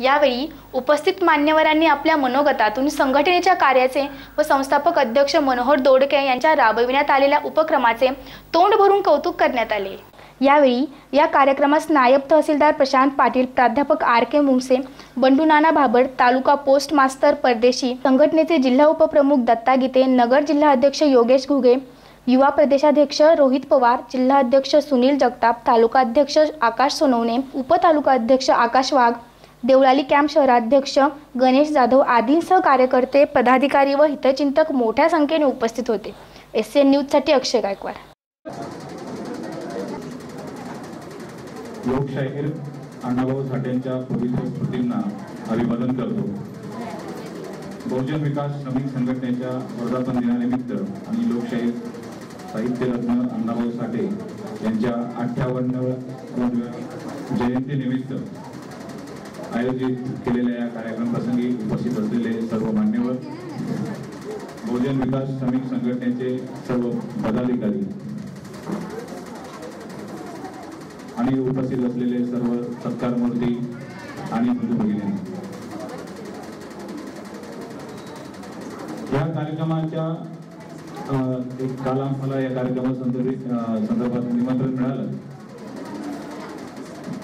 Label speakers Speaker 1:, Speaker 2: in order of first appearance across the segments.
Speaker 1: यावेळी उपस्थित मान्यवरांनी आपल्या मनोगतातून संघटनेच्या कार्याचे व संस्थापक अध्यक्ष मनोहर दोडके यांच्या राबविण्यात आलेल्या उपक्रमाचे तोंड भरून कौतुक करण्यात आले. यावेळी या कार्यक्रमास नायब तहसीलदार प्रशांत पाटील प्राध्यापक आर के मुंगसे बंडू नाना भाबड तालुका पोस्ट मास्तर परदेशी संघटनेचे जिल्हा उपप्रमुख दत्ता गीते नगर जिल्हा अध्यक्ष योगेश घुगे युवा प्रदेशाध्यक्ष रोहित पवार जिल्हा अध्यक्ष सुनील जगताप तालुका अध्यक्ष आकाश सोनवणे उपतालुका अध्यक्ष आकाश वाघ देवळाली कॅम्प शहराध्यक्ष गणेश जाधव आदींसह कार्यकर्ते पदाधिकारी व हितचिंतक मोठ्या संख्येने उपस्थित होते. एस एन न्यूजसाठी अक्षय गायकवाड.
Speaker 2: लोकशाहीर अण्णाभाऊ साठेंच्या पवित्र स्मृतींना अभिवादन करतो. बहुजन विकास श्रमिक संघटनेच्या वर्धापन दिनानिमित्त आणि लोकशाहीर साहित्यरत्न अण्णाभाऊ साठे यांच्या अठ्ठावन्न जयंतीनिमित्त आयोजित केलेल्या या कार्यक्रम प्रसंगी उपस्थित असलेले सर्व मान्यवर बहुजन विकास श्रमिक संघटनेचे सर्व पदाधिकारी आणि उपस्थित असलेले सर्व सत्कार मूर्ती आणि बंधू भगिनी. या कार्यक्रमाच्या एक काल आम्हाला या कार्यक्रमासंदर्भित संदर्भात निमंत्रण मिळालं.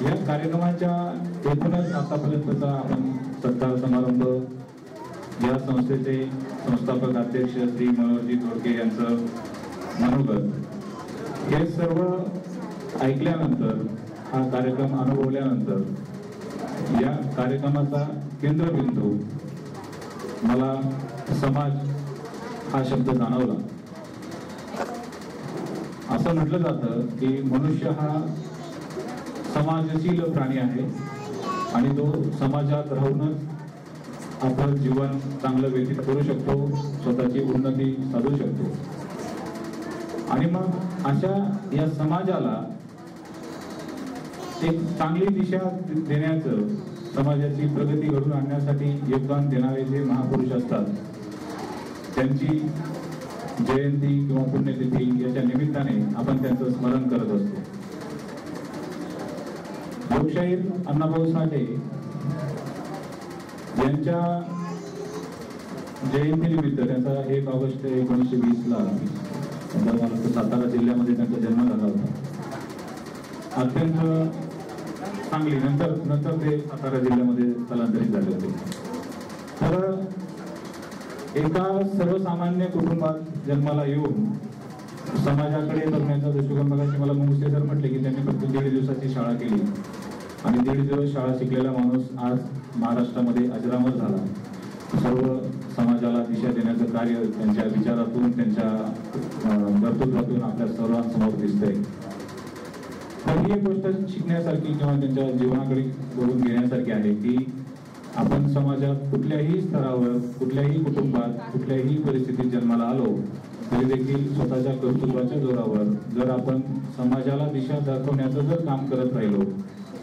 Speaker 2: या कार्यक्रमाच्या एकूणच आतापर्यंतचा आपण सत्कार समारंभ या संस्थेचे संस्थापक अध्यक्ष श्री मनोहरजी दोडके यांचं मनोगत हे सर्व ऐकल्यानंतर हा कार्यक्रम अनुभवल्यानंतर या कार्यक्रमाचा केंद्रबिंदू मला समाज हा शब्द जाणवला. असं म्हटलं जातं की मनुष्य हा समाजशील प्राणी आहे आणि तो समाजात राहूनच आपलं जीवन चांगलं व्यतीत करू शकतो स्वतःची उन्नती साधू शकतो. आणि मग अशा या समाजाला एक चांगली दिशा देण्याचं समाजाची प्रगती घडून आणण्यासाठी योगदान देणारे जे महापुरुष असतात त्यांची जयंती किंवा पुण्यतिथी याच्या निमित्ताने आपण त्यांचं स्मरण करत असतो. लोकशाहीर अण्णाभाऊ साठे यांच्या जयंतीनिमित्त त्यांचा एक ऑगस्ट एकोणीसशे वीस ला सातारा जिल्ह्यामध्ये त्यांचा जन्म झाला होता. अत्यंत चांगली नंतर नंतर ते सातारा जिल्ह्यामध्ये स्थलांतरित झाले होते. तर एका सर्वसामान्य कुटुंबात जन्माला येऊन समाजाकडे बघण्याचा दृष्टिकोन बघायचे मला मुंगसे सर म्हटले की त्यांनी फक्त दीड दिवसाची शाळा केली. आणि दीड दिवस शाळा शिकलेला माणूस आज महाराष्ट्रामध्ये अजरामर झाला. सर्व समाजाला दिशा देण्याचं कार्य त्यांच्या विचारातून त्यांच्या कर्तृत्वातून आपल्या सर्वांसमोर दिसतंय. तर ही एक गोष्ट शिकण्यासारखी किंवा त्यांच्या जीवनाकडे बोलून घेण्यासारखी आहे की आपण समाजात कुठल्याही स्तरावर कुठल्याही कुटुंबात कुठल्याही परिस्थितीत जन्माला आलो तरी देखील स्वतःच्या कर्तृत्वाच्या जोरावर जर आपण समाजाला दिशा दाखवण्याचं जर काम करत राहिलो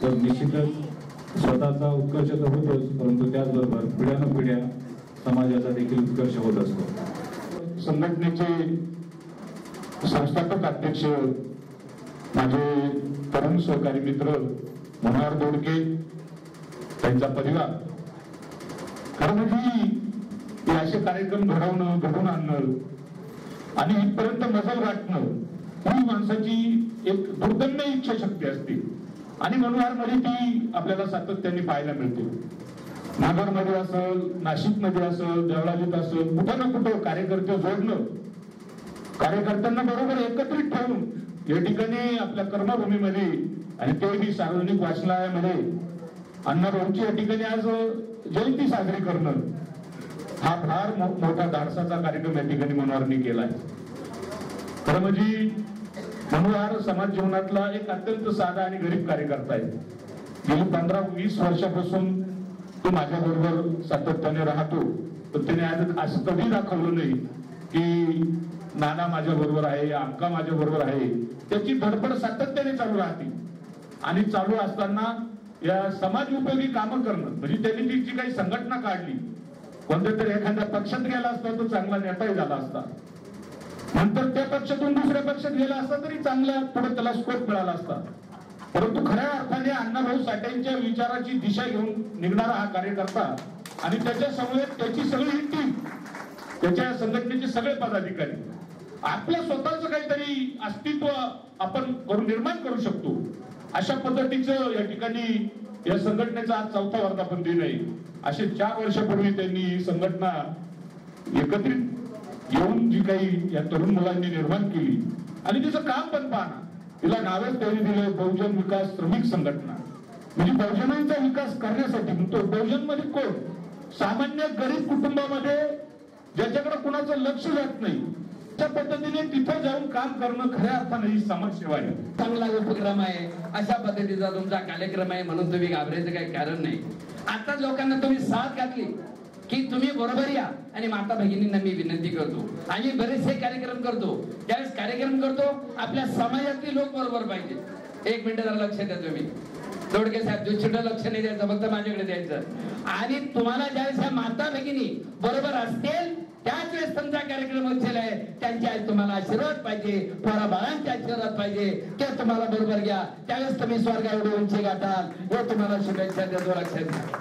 Speaker 2: तर निश्चितच स्वतःचा उत्कर्ष तर होतोच परंतु त्याचबरोबर पिढ्यानं पिढ्या समाजाचा देखील उत्कर्ष होत असतो.
Speaker 3: संघटनेचे संस्थापक अध्यक्ष माझे तरुण सहकारी मित्र मनोहर दोडके त्यांचा परिवार. कारण की हे असे कार्यक्रम घडवणं घडवून आणणं आणि इथपर्यंत मजल गाठणं ही माणसाची एक दुर्दम्य इच्छाशक्ती असते. आणि मनोहरमध्ये ती आपल्याला सातत्याने पाहायला मिळते. नागरमध्ये असेल नाशिकमध्ये असेल देवळालीत असेल कुठं ना कुठं कार्यकर्ते जोडणं. कार्यकर्त्यांना बरोबर एकत्रित ठेवून या ठिकाणी आपल्या कर्मभूमीमध्ये आणि तेही सार्वजनिक वाचनालयामध्ये अण्णाभाऊची या ठिकाणी आज जयंती साजरी करणं हा फार मोठा धाडसाचा कार्यक्रम या ठिकाणी मनोहरनी केलाय खरं म्हणजे मनोहर समाज जीवनातला एक अत्यंत साधा आणि गरीब कार्यकर्ता आहे. गेली पंधरा वीस वर्षापासून तो माझ्या बरोबर सातत्याने राहतो. पण त्याने आज असं कधी दाखवलं नाही की नाना माझ्या बरोबर आहे आमका माझ्या बरोबर आहे. त्याची धडपड सातत्याने चालू राहते. आणि चालू असताना या समाज उपयोगी कामं करणं म्हणजे त्यांनी जी जी काही संघटना काढली कोणत्या तरी एखाद्या पक्षात गेला असता तो चांगला नेताही झाला असता. नंतर त्या पक्षातून दुसऱ्या पक्षात गेला असता तरी चांगल्या पुढे त्याला स्कोप मिळाला असता. परंतु खऱ्या अर्थाने अण्णाभाऊ साठेंच्या विचाराची दिशा घेऊन निघणारा हा कार्यकर्ता आणि त्याच्या समवेत त्याची सगळी टीम त्याच्या संघटनेचे सगळे पदाधिकारी आपलं स्वतःच काहीतरी अस्तित्व आपण करून निर्माण करू शकतो. अशा पद्धतीचं या ठिकाणी या संघटनेचा आज चौथा वर्धापन दिन आहे. असे चार वर्षापूर्वी त्यांनी ही संघटना एकत्रित येऊन जी काही या तरुण मुलांनी निर्माण केली आणि तिचं काम पण पाहना तिला नावच त्यांनी दिलं बहुजन विकास श्रमिक संघटना. म्हणजे बहुजनांचा विकास करण्यासाठी तो बहुजनमध्ये कोण? सामान्य गरीब कुटुंबामध्ये ज्याच्याकडे कुणाचं लक्ष जात नाही त्या पद्धतीने तिथं जाऊन काम करणं खऱ्या अर्थाने ही समाजसेवा आहे.
Speaker 4: चांगला उपक्रम आहे. अशा पद्धतीचा तुमचा कार्यक्रम आहे म्हणून तुम्ही घाबरायचं काही कारण नाही. आता लोकांना तुम्ही साथ घातली. की तुम्ही बरोबर या. आणि माता भगिनींना मी विनंती करतो. आम्ही बरेचसे कार्यक्रम करतो. त्यावेळेस कार्यक्रम करतो आपल्या समाजातले लोक बरोबर पाहिजे. एक मिनिट जरा लक्ष द्या तुम्ही. दोडके साहेब जो छोटं लक्ष नाही द्यायचं फक्त माझ्याकडे द्यायचं. आणि तुम्हाला ज्यावेळेस माता भगिनी बरोबर असतील त्याच वेळेस तुमचा कार्यक्रम असेल आहे. त्यांचे आज तुम्हाला आशीर्वाद पाहिजे. पोरा बाळांचे आशीर्वाद पाहिजे. ते तुम्हाला बरोबर घ्या. त्यावेळेस तुम्ही स्वर्ग एवढे उंची गाठाल. हे तुम्हाला शुभेच्छा देतो. लक्षात घ्या.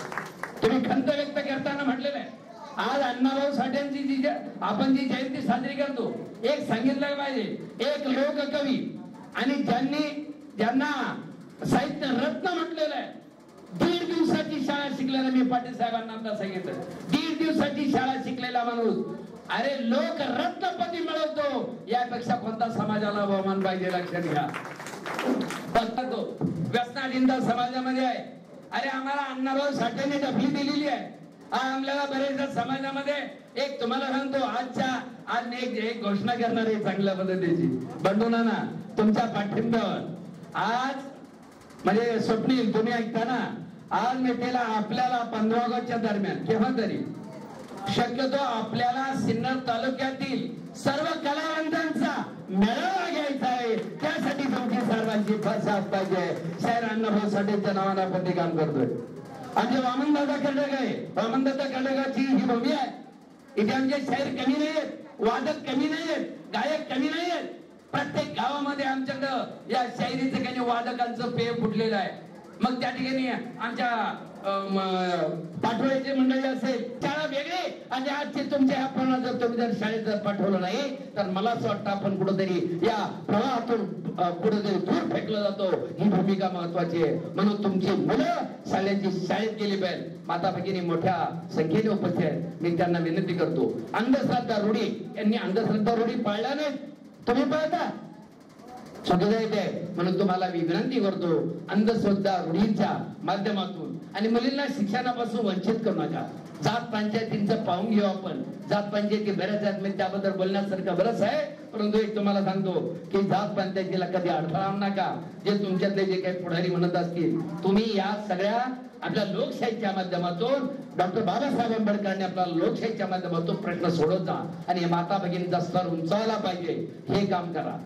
Speaker 4: तुम्ही खंत व्यक्त करताना म्हटलेलं आहे. आज अण्णाभाऊ साठ्यांची जी आपण जी जयंती साजरी करतो एक सांगितलं पाहिजे. एक लोककवी आणि ज्यांनी ज्यांना साहित्य रत्न म्हटलेलं आहे. दीड दिवसाची शाळा शिकलेला मी पाटील साहेबांना आता सांगितलं. दीड दिवसाची शाळा शिकलेला माणूस. अरे लोक रत्नपती मिळवतो. यापेक्षा कोणता समाजाला बहुमान पाहिजे लक्षात घ्या. बघतो व्यसनाधीनता समाजामध्ये आहे. अरे आम्हाला अण्णाभाऊ साठेने डफली दिलेली आहे. हा आम्हाला बरेचदा समाजामध्ये एक तुम्हाला सांगतो आजच्या आज एक एक घोषणा करणार आहे चांगल्या पद्धतीची. बंडू ना तुमच्या पाठिंब्यावर. आज म्हणजे स्वप्नील तुम्ही ऐकता ना आज मिळतेला आपल्याला पंधरा ऑगस्टच्या दरम्यान केव्हा तरी. शक्यतो आपल्याला सिन्नर तालुक्यातील सर्व कलावंतांचा मेळावा तुमची सर्वांची साथ पाहिजे शहर हो, अण्णाभाऊ साठेच्या नावाने आपण ते काम करतोय. आणि वामनदादा खंडक आहे वामनदादा खंडकाची ही भूमी आहे. इथे आमचे शाहीर कमी नाही आहेत वादक कमी नाही आहेत गायक कमी नाही आहेत प्रत्येक गावामध्ये आमच्याकडं या शायरीचं काही वादकांचं पेय फुटलेलं आहे. मग त्या ठिकाणी आमच्या पाठवायचे मंडळी असेल शाळा वेगळे. आणि आजचे तुमच्या ह्या जर तुम्ही जर शाळेत जर पाठवलं नाही तर मला असं वाटतं आपण कुठेतरी या प्रवाहातून कुठेतरी दूर फेकला जातो. ही भूमिका महत्वाची आहे. म्हणून तुमची मुलं शाळेची शाळेत गेली पाहिजे. माता भगिनी मोठ्या संख्येने उपस्थित आहेत. मी त्यांना विनंती करतो. अंधश्रद्धा रूढी यांनी अंधश्रद्धा रूढी पाळल्या नाही तुम्ही पाळता? चुकीचं येते म्हणून तुम्हाला मी विनंती करतो अंधश्रद्धा रूढींच्या माध्यमातून आणि मुलींना शिक्षणापासून वंचित करू नका. जात पंचायतींचं पाहून घेऊ आपण. जात पंचायती बऱ्याच आहेत मी त्याबद्दल बोलण्यासारखं बरंच आहे. परंतु एक तुम्हाला सांगतो की जात पंचायतीला कधी अडथळा आणू नका. जे तुमच्यातले जे काही पुढारी म्हणत असतील तुम्ही या सगळ्या आपल्या लोकशाहीच्या माध्यमातून डॉक्टर बाबासाहेब आंबेडकरांनी आपला लोकशाहीच्या माध्यमातून प्रश्न सोडवता आणि माता भगिनीचा स्तर उंचावला पाहिजे. हे काम करा.